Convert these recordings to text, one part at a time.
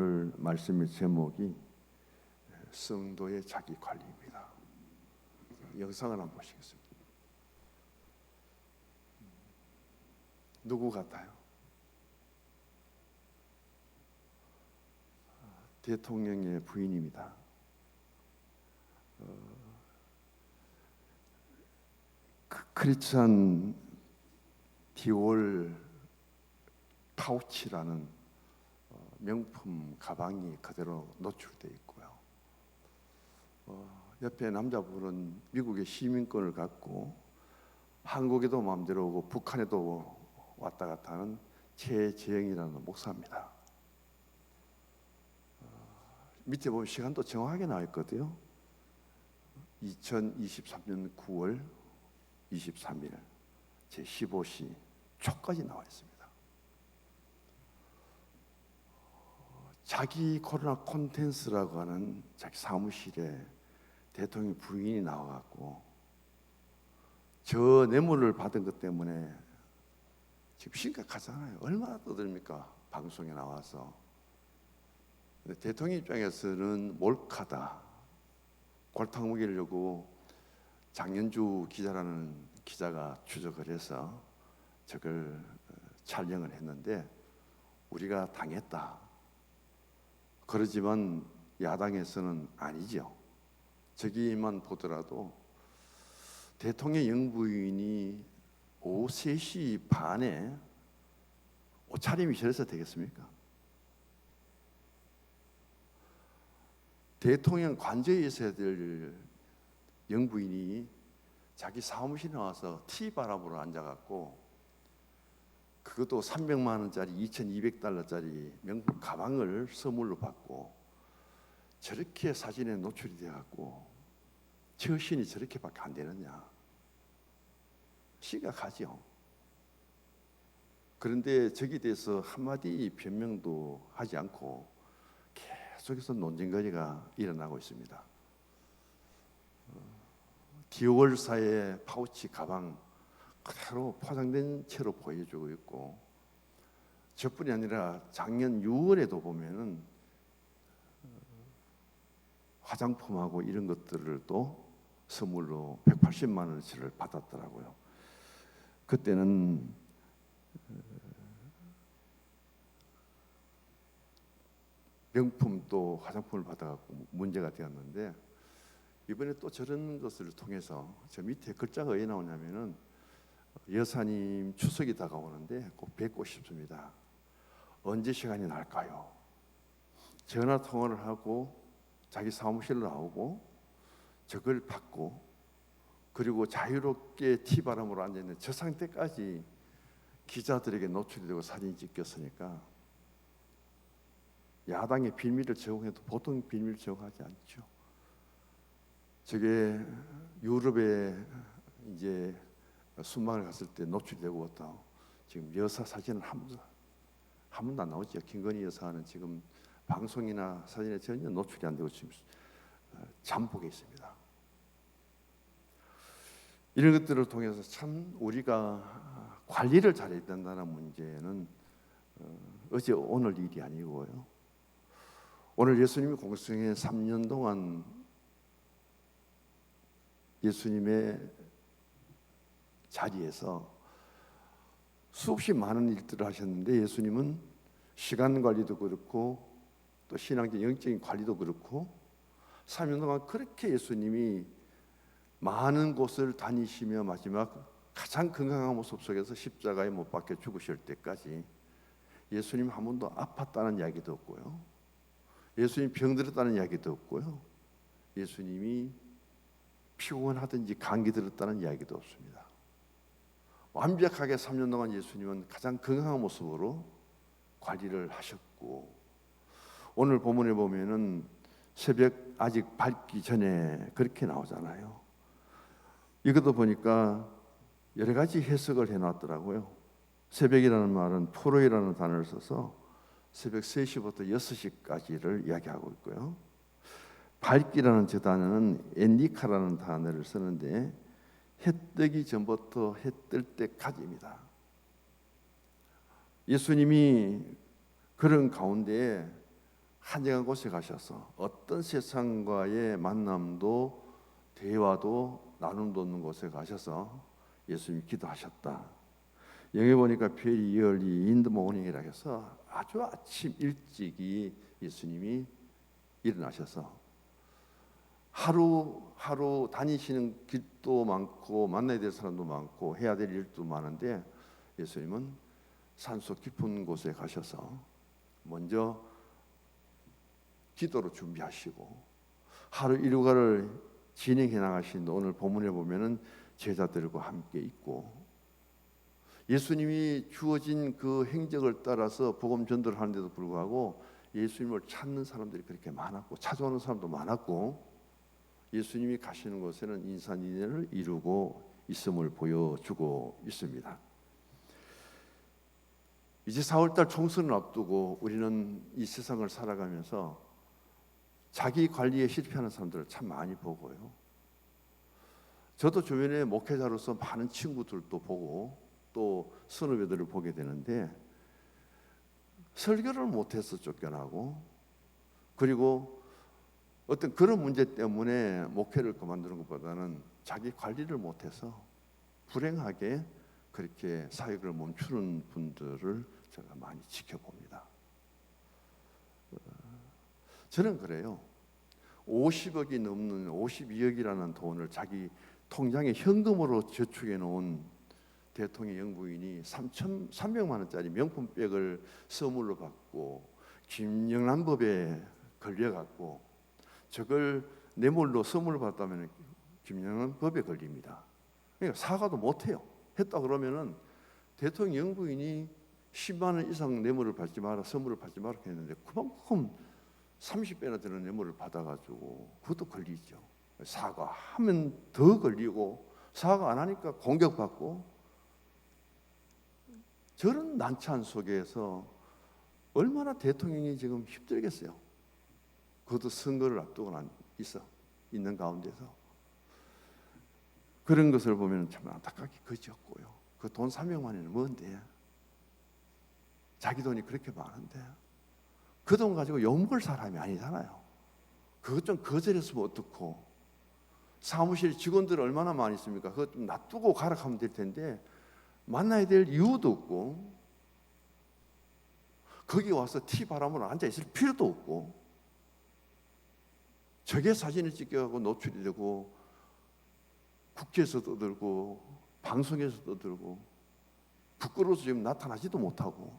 오늘 말씀의 제목이 성도의 자기 관리입니다. 영상을 한번 보시겠습니다. 누구 같아요? 대통령의 부인입니다. 어, 크- 크리스찬 디올 파우치라는 어, 명품 가방이 그대로 노출되어 있고요. 어, 옆에 남자분은 미국의 시민권을 갖고 한국에도 마음대로 오고 북한에도 왔다 갔다 하는 최재영이라는 목사입니다. 어, 밑에 보면 시간도 정확하게 나와 있거든요. 2023년 9월 23일 제 15시 초까지 나와 있습니다. 자기 코로나 콘텐츠라고 하는 자기 사무실에 대통령 부인이 나와갖고 저 뇌물을 받은 것 때문에 지금 심각하잖아요. 얼마나 떠듭니까? 방송에 나와서. 대통령 입장에서는 몰카다. 골탕 먹이려고 장현주 기자라는 기자가 추적을 해서 저걸 어, 촬영을 했는데 우리가 당했다. 그러지만 야당에서는 아니죠. 저기만 보더라도 대통령 영부인이 오후 3시 반에 옷차림이 저래서 되겠습니까? 대통령 관저에 있어야 될 영부인이 자기 사무실에 나와서 티 바람으로 앉아갖고 그것도 300만 원짜리 2,200달러짜리 명품 가방을 선물로 받고 저렇게 사진에 노출이 돼 갖고 처신이 저렇게밖에 안 되느냐 심각하죠. 그런데 저기에 대해서 한마디 변명도 하지 않고 계속해서 논쟁거리가 일어나고 있습니다. 어, 디올사의 파우치 가방 그대로 포장된 채로 보여주고 있고 저뿐이 아니라 작년 6월에도 보면은 어, 화장품하고 이런 것들을 또 선물로 180만 원어치를 받았더라고요. 그때는 명품 또 화장품을 받아갖고 문제가 되었는데 이번에 또 저런 것을 통해서 저 밑에 글자가 왜 나오냐면은 여사님 추석이 다가오는데 꼭 뵙고 싶습니다. 언제 시간이 날까요? 전화 통화를 하고 자기 사무실로 나오고 저걸 받고 그리고 자유롭게 티바람으로 앉아 있는 저 상태까지 기자들에게 노출이 되고 사진이 찍혔으니까 야당의 비밀을 제공해도 보통 비밀을 제공하지 않죠. 저게 유럽에 이제 순방을 갔을 때 노출되고 왔다. 지금 여사 사진은 한 번도 한 번도 안 나오죠. 김건희 여사는 지금 방송이나 사진에 전혀 노출이 안 되고 지금 어, 잠복에 있습니다. 이런 것들을 통해서 참 우리가 관리를 잘해야 된다는 문제는 어, 어제 오늘 일이 아니고요. 오늘 예수님이 공생에 3년 동안 예수님의 자리에서 수없이 많은 일들을 하셨는데 예수님은 시간 관리도 그렇고 또 신앙적 영적인 관리도 그렇고 3년 동안 그렇게 예수님이 많은 곳을 다니시며 마지막 가장 건강한 모습 속에서 십자가에 못 박혀 죽으실 때까지 예수님 한 번도 아팠다는 이야기도 없고요. 예수님 병들었다는 이야기도 없고요. 예수님이 피곤하든지 감기 들었다는 이야기도 없습니다. 완벽하게 3년 동안 예수님은 가장 건강한 모습으로 관리를 하셨고 오늘 본문에 보면은 새벽 아직 밝기 전에 그렇게 나오잖아요. 이것도 보니까 여러 가지 해석을 해놨더라고요. 새벽이라는 말은 프로이라는 단어를 써서 새벽 3시부터 6시까지를 이야기하고 있고요. 밝기라는 저 단어는 엔니카라는 단어를 쓰는데 해 뜨기 전부터 해 뜰 때까지입니다. 예수님이 그런 가운데 한정한 곳에 가셔서 어떤 세상과의 만남도 대화도 나눔도 없는 곳에 가셔서 예수님이 기도하셨다. 영에 보니까 베리 이얼리 인드 모닝이라 해서 아주 아침 일찍이 예수님이 일어나셔서 하루 하루 다니시는 길도 많고 만나야 될 사람도 많고 해야 될 일도 많은데 예수님은 산속 깊은 곳에 가셔서 먼저 기도로 준비하시고 하루 일과를 진행해 나가신 오늘 본문에 보면은 제자들과 함께 있고 예수님이 주어진 그 행적을 따라서 복음 전도를 하는데도 불구하고 예수님을 찾는 사람들이 그렇게 많았고 찾아오는 사람도 많았고 예수님이 가시는 곳에는 인산인해를 이루고 있음을 보여주고 있습니다. 이제 4월달 총선을 앞두고 우리는 이 세상을 살아가면서 자기 관리에 실패하는 사람들을 참 많이 보고요. 저도 주변에 목회자로서 많은 친구들도 보고 또 선후배들을 보게 되는데 설교를 못해서 쫓겨나고 그리고 어떤 그런 문제 때문에 목회를 그만두는 것보다는 자기 관리를 못해서 불행하게 그렇게 사역을 멈추는 분들을 제가 많이 지켜봅니다. 어, 저는 그래요. 50억이 넘는 52억이라는 돈을 자기 통장에 현금으로 저축해 놓은 대통령 영부인이 3천 300만 원짜리 명품백을 선물로 받고 김영란 법에 걸려 갖고 저걸 뇌물로 선물을 받다면 김영란 법에 걸립니다. 그러니까 사과도 못 해요. 했다 그러면은 대통령 영부인이 10만 원 이상 뇌물을 받지 마라 선물을 받지 마라 했는데 그만큼 30배나 되는 뇌물을 받아가지고 그것도 걸리죠. 사과하면 더 걸리고 사과 안 하니까 공격받고 저런 난처한 속에서 얼마나 대통령이 지금 힘들겠어요. 그것도 선거를 앞두고 난 있어 있는 가운데서 그런 것을 보면 참 안타깝게 그지없고요. 그 돈 300만 원은 뭔데? 자기 돈이 그렇게 많은데 그 돈 가지고 욕먹을 사람이 아니잖아요. 그것 좀 거절했으면 어떻고 사무실 직원들 얼마나 많이 있습니까? 그것 좀 놔두고 가라 하면 될 텐데 만나야 될 이유도 없고 거기 와서 티 바람으로 앉아 있을 필요도 없고 저게 사진을 찍혀가고 노출이 되고 국회에서 떠들고 방송에서 떠들고 부끄러워서 지금 나타나지도 못하고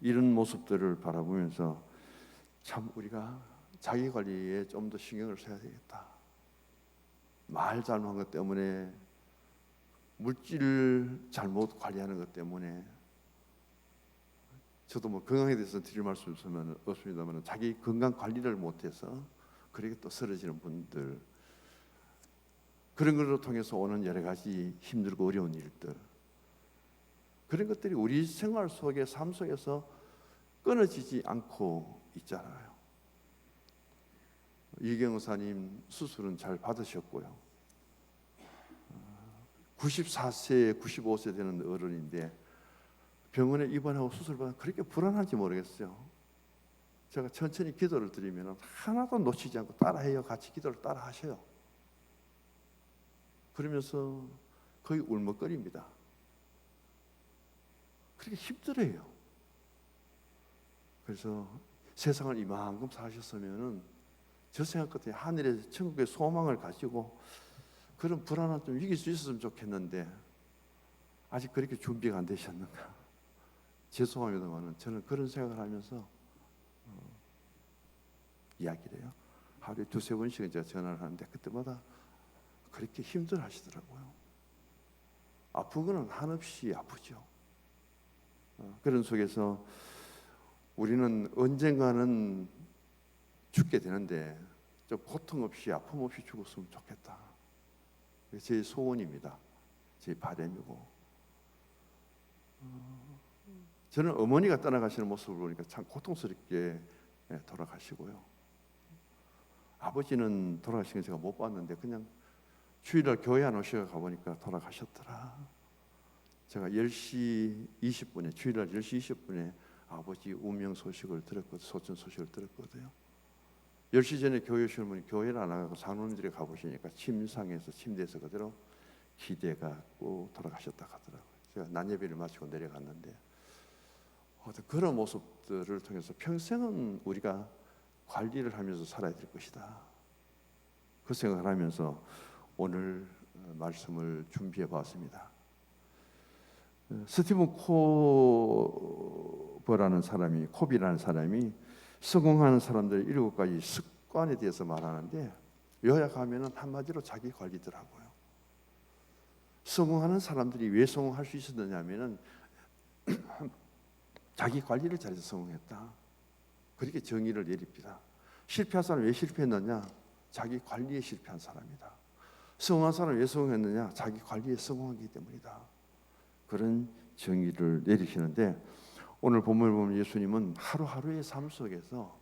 이런 모습들을 바라보면서 참 우리가 자기 관리에 좀 더 신경을 써야 되겠다. 말 잘못한 것 때문에 물질 잘못 관리하는 것 때문에 저도 뭐 건강에 대해서 드릴 말씀 없으면 없습니다만 자기 건강 관리를 못해서 그렇게 또 쓰러지는 분들 그런 것을 통해서 오는 여러 가지 힘들고 어려운 일들 그런 것들이 우리 생활 속에 삶 속에서 끊어지지 않고 있잖아요. 이경사님 수술은 잘 받으셨고요. 94세, 95세 되는 어른인데 병원에 입원하고 수술 받아 그렇게 불안한지 모르겠어요. 제가 천천히 기도를 드리면 하나도 놓치지 않고 따라해요. 같이 기도를 따라 하셔요. 그러면서 거의 울먹거립니다. 그렇게 힘들어요. 그래서 세상을 이만큼 사셨으면은 저 생각 같아 하늘에 천국의 소망을 가지고 그런 불안함 좀 이길 수 있었으면 좋겠는데 아직 그렇게 준비가 안 되셨는가? 죄송합니다만은 저는 그런 생각을 하면서 어, 이야기를 해요. 하루에 두세 번씩은 제가 전화를 하는데 그때마다 그렇게 힘들어 하시더라고요. 아픈 거는 한없이 아프죠. 어, 그런 속에서 우리는 언젠가는 죽게 되는데 좀 고통 없이 아픔 없이 죽었으면 좋겠다. 제 소원입니다. 제 바람이고. 어, 저는 어머니가 떠나가시는 모습을 보니까 참 고통스럽게 예, 돌아가시고요. 아버지는 돌아가신 거 제가 못 봤는데 그냥 주일날 교회 안 오시가 가보니까 돌아가셨더라. 제가 10시 20분에 주일날 10시 20분에 아버지 운명 소식을 들었거든 소천 소식을 들었거든요. 10시 전에 교회 오시면 교회를 안 가고 산원들이 가보시니까 침상에서 침대에서 그대로 기대갖고 돌아가셨다 하더라고요. 제가 난예비를 마치고 내려갔는데 어떤 그런 모습들을 통해서 평생은 우리가 관리를 하면서 살아야 될 것이다. 그 생각을 하면서 오늘 어, 말씀을 준비해 봤습니다. 어, 스티븐 코버라는 사람이 코비라는 사람이 성공하는 사람들 일곱 가지 습관에 대해서 말하는데 요약하면은 한마디로 자기 관리더라고요. 성공하는 사람들이 왜 성공할 수 있었느냐면은 자기 관리를 잘해서 성공했다. 그렇게 정의를 내립니다. 실패한 사람 왜 실패했느냐? 자기 관리에 실패한 사람이다. 성공한 사람 왜 성공했느냐? 자기 관리에 성공하기 때문이다. 그런 정의를 내리시는데 오늘 본문을 보면 예수님은 하루하루의 삶 속에서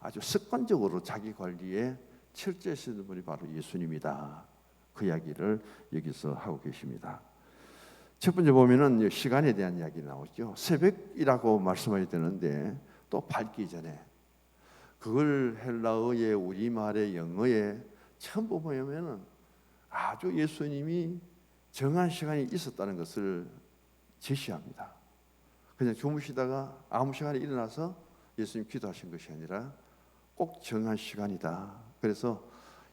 아주 습관적으로 자기 관리에 철저하시는 분이 바로 예수님이다. 그 이야기를 여기서 하고 계십니다. 첫 번째 보면은 시간에 대한 이야기 나오죠. 새벽이라고 말씀하셔야 되는데 또 밝기 전에 그걸 헬라어의 우리말의 영어에 처음 보면은 아주 예수님이 정한 시간이 있었다는 것을 제시합니다. 그냥 주무시다가 아무 시간에 일어나서 예수님 기도하신 것이 아니라 꼭 정한 시간이다. 그래서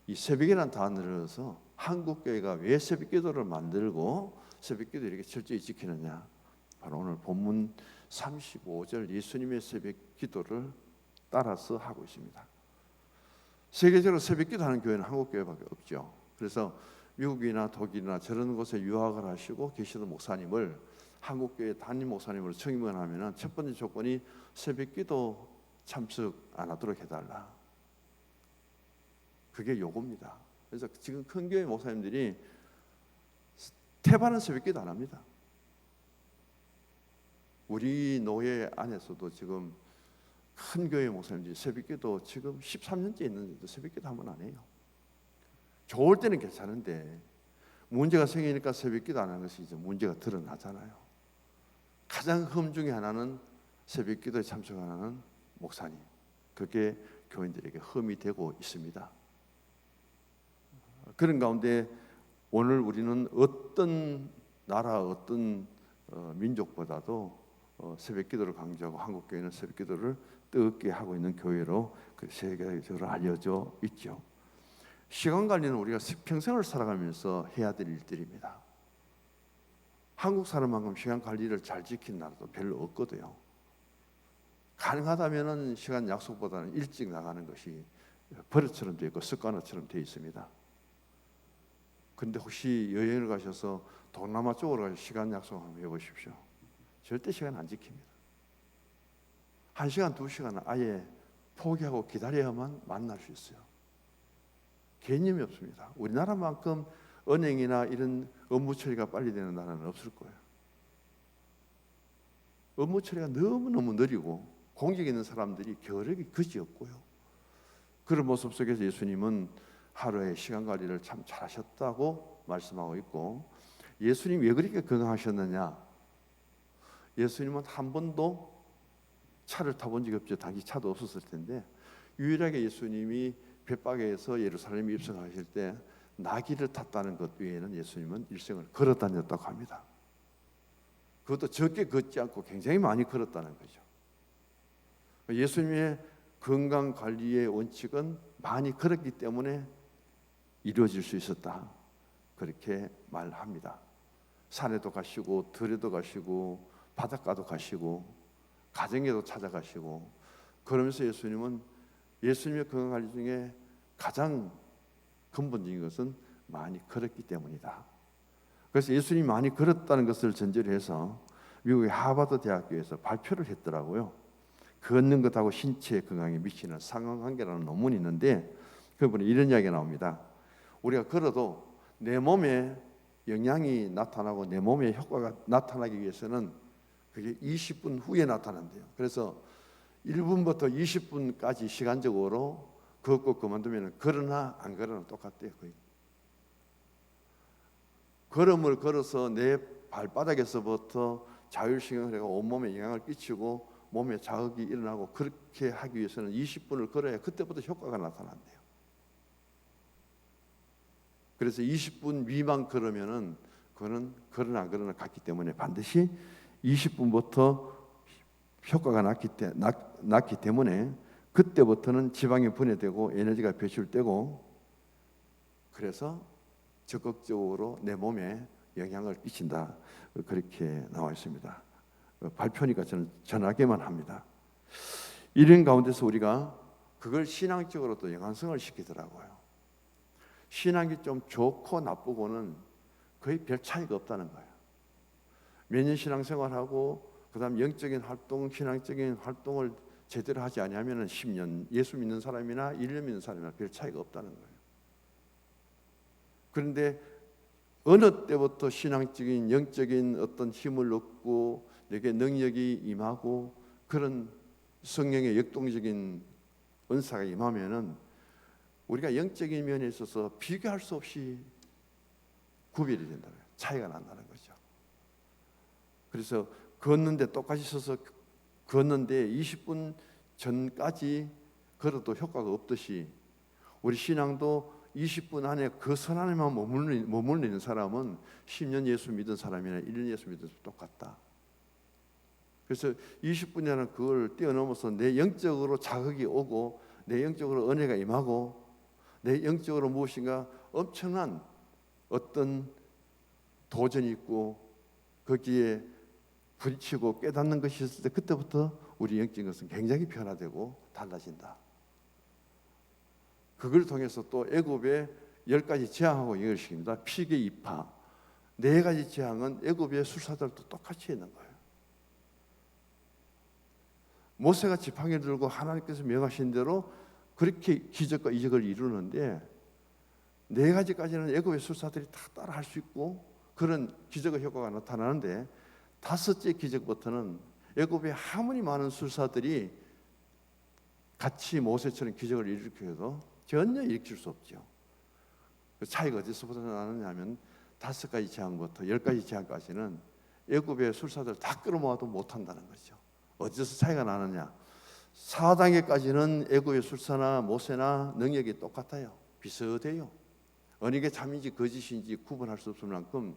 이 새벽이라는 단어를 넣어서 한국 교회가 왜 새벽 기도를 만들고 새벽 기도 이렇게 철저히 지키느냐? 바로 오늘 본문 35절 예수님의 새벽 기도를 따라서 하고 있습니다. 세계적으로 새벽 기도 하는 교회는 한국 교회밖에 없죠. 그래서 미국이나 독일이나 저런 곳에 유학을 하시고 계시던 목사님을 한국 교회 담임 목사님으로 청임을 하면은 첫 번째 조건이 새벽 기도 참석 안 하도록 해달라. 그게 요구입니다. 그래서 지금 큰 교회 목사님들이 태반은 새벽기도 안 합니다. 우리 노예 안에서도 지금 큰 교회 목사님들이 새벽기도 지금 13년째 있는데도 새벽기도 한 번 안 해요. 좋을 때는 괜찮은데 문제가 생기니까 새벽기도 안 하는 것이 이제 문제가 드러나잖아요. 가장 흠 중에 하나는 새벽기도에 참석하는 목사님. 그게 교인들에게 흠이 되고 있습니다. 그런 가운데 오늘 우리는 어떤 나라 어떤 어, 민족보다도 어, 새벽 기도를 강조하고 한국 교회는 새벽 기도를 뜨겁게 하고 있는 교회로 그 세계적으로 알려져 있죠. 시간 관리는 우리가 평생을 살아가면서 해야 될 일들입니다. 한국 사람만큼 시간 관리를 잘 지킨 나라도 별로 없거든요. 가능하다면은 시간 약속보다는 일찍 나가는 것이 버릇처럼 되어 있고 습관처럼 되어 있습니다. 근데 혹시 여행을 가셔서 동남아 쪽으로 가서 시간 약속 한번 해보십시오. 절대 시간 안 지킵니다. 한 시간, 두 시간은 아예 포기하고 기다려야만 만날 수 있어요. 개념이 없습니다. 우리나라만큼 은행이나 이런 업무 처리가 빨리 되는 나라는 없을 거예요. 업무 처리가 너무너무 느리고 공직에 있는 사람들이 겨력이 그지 없고요. 그런 모습 속에서 예수님은 하루의 시간 관리를 참 잘하셨다고 말씀하고 있고 예수님 왜 그렇게 건강하셨느냐? 예수님은 한 번도 차를 타본 적이 없죠. 당시 차도 없었을 텐데 유일하게 예수님이 벳박에서 예루살렘에 입성하실 때 나귀를 탔다는 것 외에는 예수님은 일생을 걸어 다녔다고 합니다. 그것도 적게 걷지 않고 굉장히 많이 걸었다는 거죠. 예수님의 건강 관리의 원칙은 많이 걸었기 때문에 이루어질 수 있었다. 그렇게 말합니다. 산에도 가시고 들에도 가시고 바닷가도 가시고 가정에도 찾아가시고 그러면서 예수님은 예수님의 건강 관리 중에 가장 근본적인 것은 많이 걸었기 때문이다. 그래서 예수님이 많이 걸었다는 것을 전제로 해서 미국의 하버드 대학교에서 발표를 했더라고요. 걷는 것하고 신체 건강에 미치는 상관관계라는 논문이 있는데 그분에 이런 이야기가 나옵니다. 우리가 걸어도 내 몸에 영향이 나타나고 내 몸에 효과가 나타나기 위해서는 그게 20분 후에 나타난대요. 그래서 1분부터 20분까지 시간적으로 걷고 그만두면 걸으나 안 걸으나 똑같대요. 거의. 걸음을 걸어서 내 발바닥에서부터 자율신경을 해가 온몸에 영향을 끼치고 몸에 자극이 일어나고 그렇게 하기 위해서는 20분을 걸어야 그때부터 효과가 나타난대요. 그래서 20분 미만 걸으면은 그거는 안 걸으나 같기 때문에 반드시 20분부터 효과가 났기, 때, 났, 났기 때문에 그때부터는 지방이 분해되고 에너지가 배출되고 그래서 적극적으로 내 몸에 영향을 끼친다 그렇게 나와 있습니다. 어, 발표니까 저는 전하게만 합니다. 이런 가운데서 우리가 그걸 신앙적으로 또 영향성을 시키더라고요. 신앙이 좀 좋고 나쁘고는 거의 별 차이가 없다는 거예요. 몇 년 신앙생활하고 그다음 영적인 활동, 신앙적인 활동을 제대로 하지 아니하면은 10년 예수 믿는 사람이나 1년 믿는 사람이나 별 차이가 없다는 거예요. 그런데 어느 때부터 신앙적인 영적인 어떤 힘을 얻고 내게 능력이 임하고 그런 성령의 역동적인 은사가 임하면은 우리가 영적인 면에 있어서 비교할 수 없이 구별이 된다는 거예요. 차이가 난다는 거죠. 그래서 걷는데 똑같이 서서 걷는데 20분 전까지 걸어도 효과가 없듯이 우리 신앙도 20분 안에 그 선 안에만 있는 사람은 10년 예수 믿은 사람이나 1년 예수 믿은 사람 똑같다. 그래서 20분이라는 그걸 뛰어넘어서 내 영적으로 자극이 오고 내 영적으로 은혜가 임하고 내 영적으로 무엇인가 엄청난 어떤 도전이 있고 거기에 부딪히고 깨닫는 것이 있을 때 그때부터 우리 영적인 것은 굉장히 변화되고 달라진다. 그걸 통해서 또 애굽의 열 가지 재앙하고 이것입니다. 피계 이파 네 가지 재앙은 애굽의 술사들도 똑같이 있는 거예요. 모세가 지팡이 들고 하나님께서 명하신 대로 그렇게 기적과 이적을 이루는데 네 가지까지는 애굽의 술사들이 다 따라 할 수 있고 그런 기적의 효과가 나타나는데 다섯째 기적부터는 애굽의 아무리 많은 술사들이 같이 모세처럼 기적을 일으켜도 전혀 일으킬 수 없죠. 그 차이가 어디서부터 나느냐면 다섯 가지 재앙부터 열 가지 재앙까지는 애굽의 술사들 다 끌어모아도 못한다는 거죠. 어디서 차이가 나느냐? 4단계까지는 애굽의 술사나 모세나 능력이 똑같아요. 비슷해요. 어느 게 참인지 거짓인지 구분할 수 없을 만큼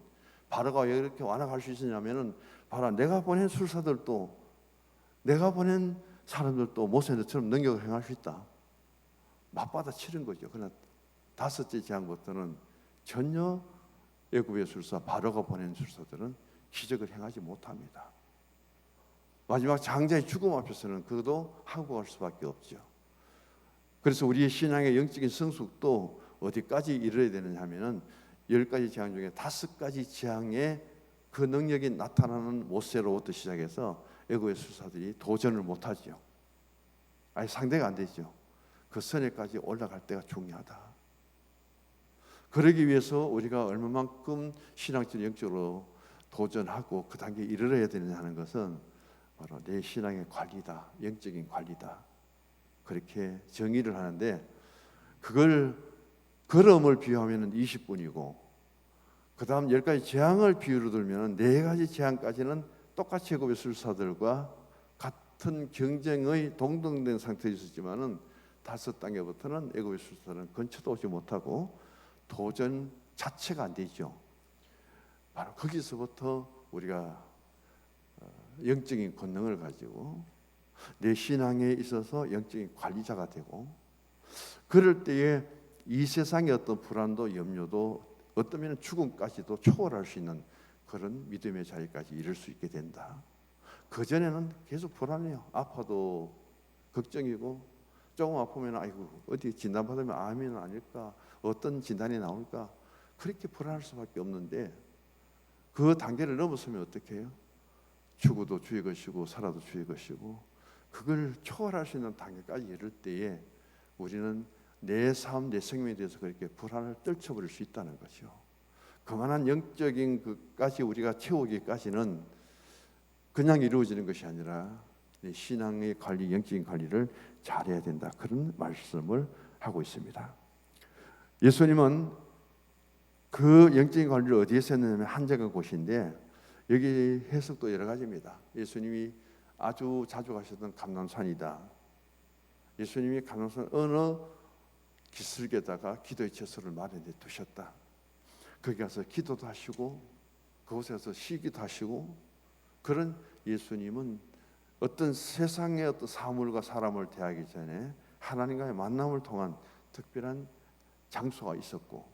바로가 왜 이렇게 완악할 수 있었냐면은 바로 내가 보낸 술사들도 내가 보낸 사람들도 모세처럼 능력을 행할 수 있다. 맞받아 치는 거죠. 그러나 다섯째 재앙부터는 전혀 애굽의 술사 바로가 보낸 술사들은 기적을 행하지 못합니다. 마지막 장자의 죽음 앞에서는 그도 항복할 수밖에 없죠. 그래서 우리의 신앙의 영적인 성숙도 어디까지 이르러야 되느냐 하면은 열 가지 재앙 중에 다섯 가지 재앙의 그 능력이 나타나는 모세로부터 시작해서 애고의 술사들이 도전을 못하지요. 아니 상대가 안 되죠. 그 선에까지 올라갈 때가 중요하다. 그러기 위해서 우리가 얼마만큼 신앙적 영적으로 도전하고 그 단계에 이르러야 되느냐 하는 것은 바로 내 신앙의 관리다. 영적인 관리다. 그렇게 정의를 하는데 그걸 걸음을 비유하면 20분이고 그 다음 열 가지 재앙을 비유로 들면 네 가지 재앙까지는 똑같이 애굽의 술사들과 같은 경쟁의 동등된 상태에 있었지만은 다섯 단계부터는 애굽의 술사는 근처도 오지 못하고 도전 자체가 안 되죠. 바로 거기서부터 우리가 어, 영적인 권능을 가지고 내 신앙에 있어서 영적인 관리자가 되고 그럴 때에 이 세상의 어떤 불안도 염려도 어떤 면은 죽음까지도 초월할 수 있는 그런 믿음의 자리까지 이룰 수 있게 된다. 그 전에는 계속 불안해요. 아파도 걱정이고 조금 아프면 아이고 어디 진단 받으면 암이 아닐까 어떤 진단이 나올까 그렇게 불안할 수밖에 없는데 그 단계를 넘어서면 어떻게 해요? 죽어도 주의 것이고 살아도 주의 것이고 그걸 초월할 수 있는 단계까지 이를 때에 우리는 내 삶, 내 생명에 대해서 그렇게 불안을 떨쳐버릴 수 있다는 거죠. 그만한 영적인 것까지 우리가 채우기까지는 그냥 이루어지는 것이 아니라 내 신앙의 관리, 영적인 관리를 잘해야 된다. 그런 말씀을 하고 있습니다. 예수님은 그 영적인 관리를 어디에서 했느냐면 한적한 곳인데 여기 해석도 여러 가지입니다. 예수님이 아주 자주 가셨던 감남산이다. 예수님이 감남산 어느 기슭에다가 기도의 처소를 마련해 두셨다. 거기 가서 기도도 하시고 그곳에서 쉬기도 하시고 그런 예수님은 어떤 세상의 어떤 사물과 사람을 대하기 전에 하나님과의 만남을 통한 특별한 장소가 있었고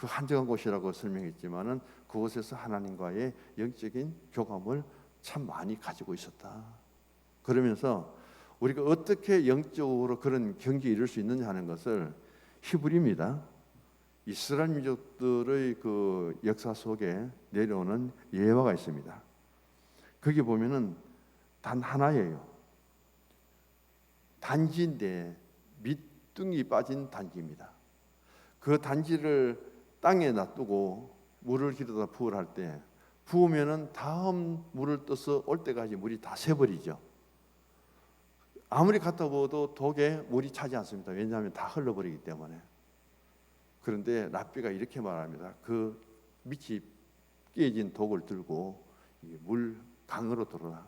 그 한정한 곳이라고 설명했지만은 그곳에서 하나님과의 영적인 교감을 참 많이 가지고 있었다. 그러면서 우리가 어떻게 영적으로 그런 경지에 이룰 수 있느냐 하는 것을 히브리입니다. 이스라엘 민족들의 그 역사 속에 내려오는 예화가 있습니다. 거기 보면은 단 하나예요. 단지인데 밑둥이 빠진 단지입니다. 그 단지를 땅에 놔두고 물을 기르다 부을할 때 부으면은 다음 물을 떠서 올 때까지 물이 다 새버리죠. 아무리 갖다 부어도 독에 물이 차지 않습니다. 왜냐하면 다 흘러버리기 때문에. 그런데 랍비가 이렇게 말합니다. 그 밑이 깨진 독을 들고 이물 강으로 들어가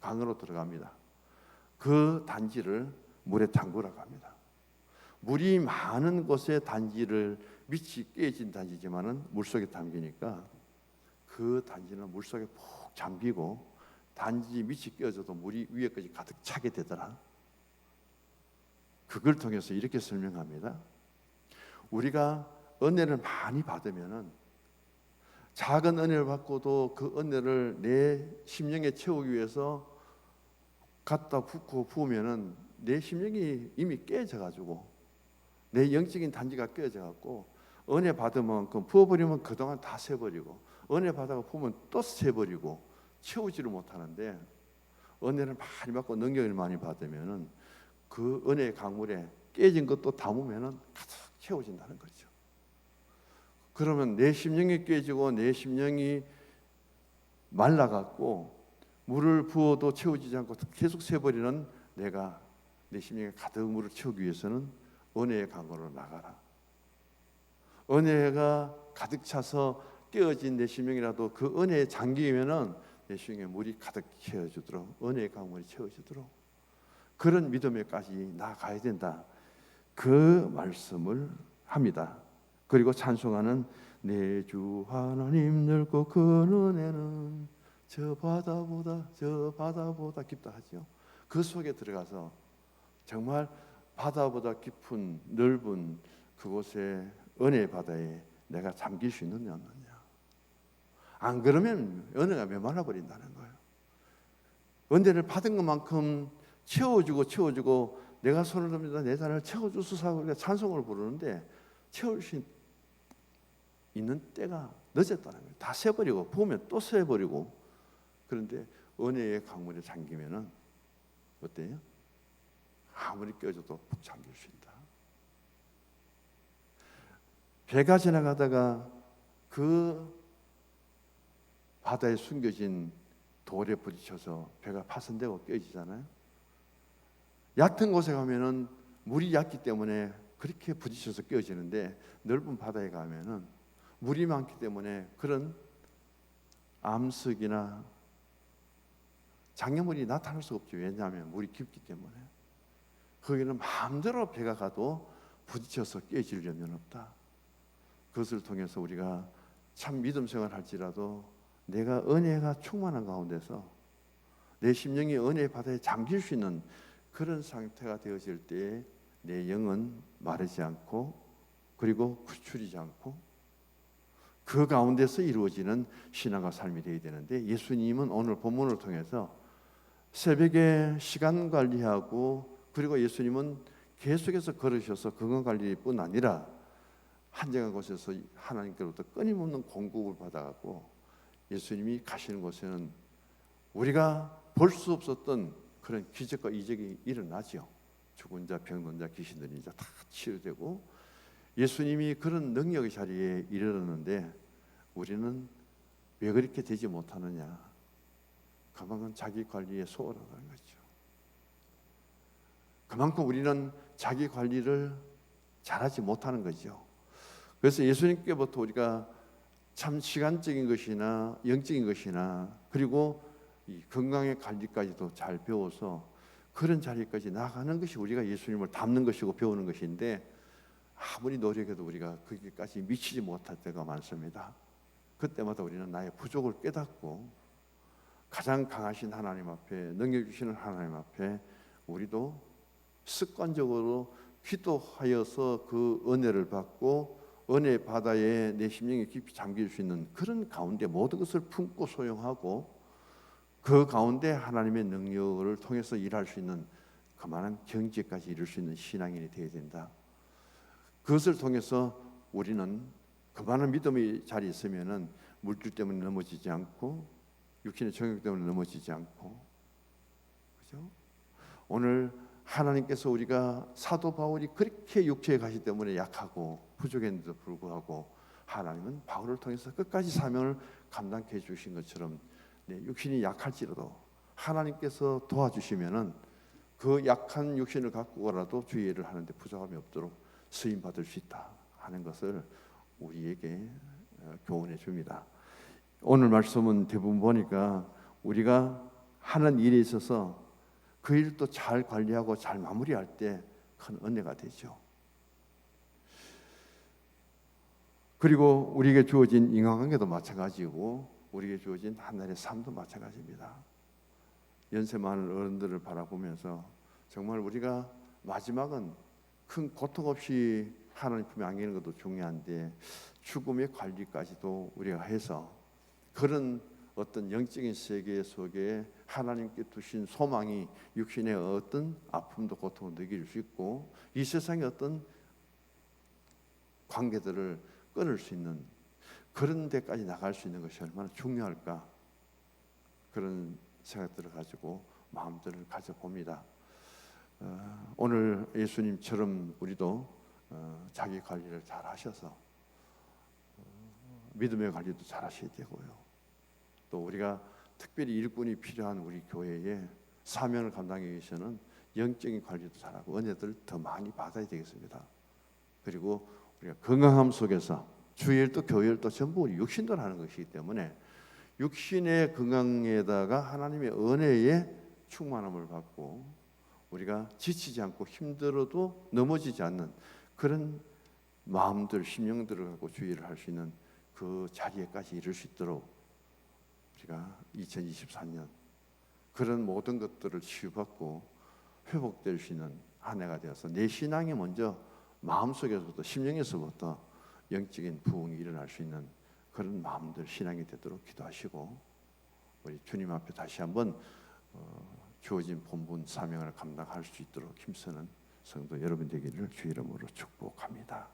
강으로 들어갑니다. 그 단지를 물에 담그라고 합니다. 물이 많은 곳에 단지를 밑이 깨진 단지지만은 물 속에 담기니까 그 단지는 물 속에 푹 잠기고 단지 밑이 깨져도 물이 위에까지 가득 차게 되더라. 그걸 통해서 이렇게 설명합니다. 우리가 은혜를 많이 받으면은 작은 은혜를 받고도 그 은혜를 내 심령에 채우기 위해서 갖다 붓고 부으면은 내 심령이 이미 깨져 가지고 내 영적인 단지가 깨져 갖고 은혜 받으면 그 부어버리면 그동안 다 새버리고 은혜 받아가 부으면 또 새버리고 채우지를 못하는데 은혜를 많이 받고 능력을 많이 받으면은 그 은혜의 강물에 깨진 것도 담으면은 가득 채워진다는 거죠. 그러면 내 심령이 깨지고 내 심령이 말라갖고 물을 부어도 채워지지 않고 계속 새버리는 내가 내 심령에 가득 물을 채우기 위해서는 은혜의 강으로 나가라. 은혜가 가득 차서 깨어진 내 심령이라도 그 은혜에 잠기면은 내 심령에 물이 가득 채워주도록 은혜의 강물이 채워주도록 그런 믿음에까지 나가야 된다. 그 말씀을 합니다. 그리고 찬송하는 내주 하나님 넓고 그 은혜는 저 바다보다 저 바다보다 깊다 하지요. 그 속에 들어가서 정말 바다보다 깊은 넓은 그곳에 은혜 바다에 내가 잠길 수 있느냐 없느냐. 안 그러면 은혜가 메말라 버린다는 거예요. 은혜를 받은 것만큼 채워주고 채워주고 내가 손을 듭니다. 내 잔을 채워주소서 우리가 찬송을 부르는데 채울 수 있는 때가 늦었다는 거예요. 다 새버리고 보면 또 새버리고 그런데 은혜의 강물에 잠기면은 어때요? 아무리 껴줘도 푹 잠길 수 있다. 배가 지나가다가 그 바다에 숨겨진 돌에 부딪혀서 배가 파손되고 깨지잖아요. 얕은 곳에 가면은 물이 얕기 때문에 그렇게 부딪혀서 깨어지는데 넓은 바다에 가면은 물이 많기 때문에 그런 암석이나 장애물이 나타날 수 없죠. 왜냐하면 물이 깊기 때문에 거기는 마음대로 배가 가도 부딪혀서 깨질 염려는 없다. 그것을 통해서 우리가 참 믿음 생활할지라도 내가 은혜가 충만한 가운데서 내 심령이 은혜 바다에 잠길 수 있는 그런 상태가 되어질 때내 영은 마르지 않고 그리고 구출이지 않고 그 가운데서 이루어지는 신앙과 삶이 되어야 되는데 예수님은 오늘 본문을 통해서 새벽에 시간 관리하고 그리고 예수님은 계속해서 걸으셔서 건강 관리뿐 아니라 한정한 곳에서 하나님께로부터 끊임없는 공급을 받아갖고 예수님이 가시는 곳에는 우리가 볼 수 없었던 그런 기적과 이적이 일어나죠. 죽은 자, 병든 자, 귀신들이 이제 다 치유되고 예수님이 그런 능력의 자리에 이르렀는데 우리는 왜 그렇게 되지 못하느냐? 그만큼 자기 관리에 소홀하다는 거죠. 그만큼 우리는 자기 관리를 잘하지 못하는 거죠. 그래서 예수님께부터 우리가 참 시간적인 것이나 영적인 것이나 그리고 이 건강의 관리까지도 잘 배워서 그런 자리까지 나가는 것이 우리가 예수님을 닮는 것이고 배우는 것인데 아무리 노력해도 우리가 거기까지 미치지 못할 때가 많습니다. 그때마다 우리는 나의 부족을 깨닫고 가장 강하신 하나님 앞에 능력 주시는 하나님 앞에 우리도 습관적으로 기도하여서 그 은혜를 받고 은혜 바다에 내 심령이 깊이 잠길 수 있는 그런 가운데 모든 것을 품고 소용하고 그 가운데 하나님의 능력을 통해서 일할 수 있는 그만한 경지까지 이룰 수 있는 신앙인이 되어야 된다. 그것을 통해서 우리는 그만한 믿음이 잘 있으면은 물질 때문에 넘어지지 않고 육신의 정욕 때문에 넘어지지 않고 그죠? 오늘 하나님께서 우리가 사도 바울이 그렇게 육체에 가시 때문에 약하고 부족했는데도 불구하고 하나님은 바울을 통해서 끝까지 사명을 감당케 해 주신 것처럼 네, 육신이 약할지라도 하나님께서 도와주시면은 그 약한 육신을 갖고라도 주의 일을 하는데 부족함이 없도록 쓰임 받을 수 있다 하는 것을 우리에게 어, 교훈해 줍니다. 오늘 말씀은 대부분 보니까 우리가 하는 일에 있어서 그 일도 잘 관리하고 잘 마무리할 때 큰 은혜가 되죠. 그리고 우리에게 주어진 인간관계도 마찬가지고 우리에게 주어진 하나님의 삶도 마찬가지입니다. 연세 많은 어른들을 바라보면서 정말 우리가 마지막은 큰 고통 없이 하나님 품에 안기는 것도 중요한데 죽음의 관리까지도 우리가 해서 그런 어떤 영적인 세계 속에 하나님께 두신 소망이 육신의 어떤 아픔도 고통을 느낄 수 있고 이 세상의 어떤 관계들을 끊을 수 있는 그런 데까지 나갈 수 있는 것이 얼마나 중요할까 그런 생각들을 가지고 마음들을 가져봅니다. 어, 오늘 예수님처럼 우리도 어, 자기 관리를 잘 하셔서 어, 믿음의 관리도 잘 하셔야 되고요. 또 우리가 특별히 일꾼이 필요한 우리 교회에 사명을 감당하기 위해서는 영적인 관리도 잘하고 은혜들 더 많이 받아야 되겠습니다. 그리고 우리가 건강함 속에서 주일도 교일도 전부 육신도 하는 것이기 때문에 육신의 건강에다가 하나님의 은혜에 충만함을 받고 우리가 지치지 않고 힘들어도 넘어지지 않는 그런 마음들, 심령들을 갖고 주의를 할 수 있는 그 자리에까지 이룰 수 있도록 우리가 2024년 그런 모든 것들을 치유받고 회복될 수 있는 한 해가 되어서 내 신앙이 먼저 마음속에서부터 심령에서부터 영적인 부흥이 일어날 수 있는 그런 마음들 신앙이 되도록 기도하시고 우리 주님 앞에 다시 한번 어, 주어진 본분 사명을 감당할 수 있도록 힘쓰는 성도 여러분 되기를 주 이름으로 축복합니다.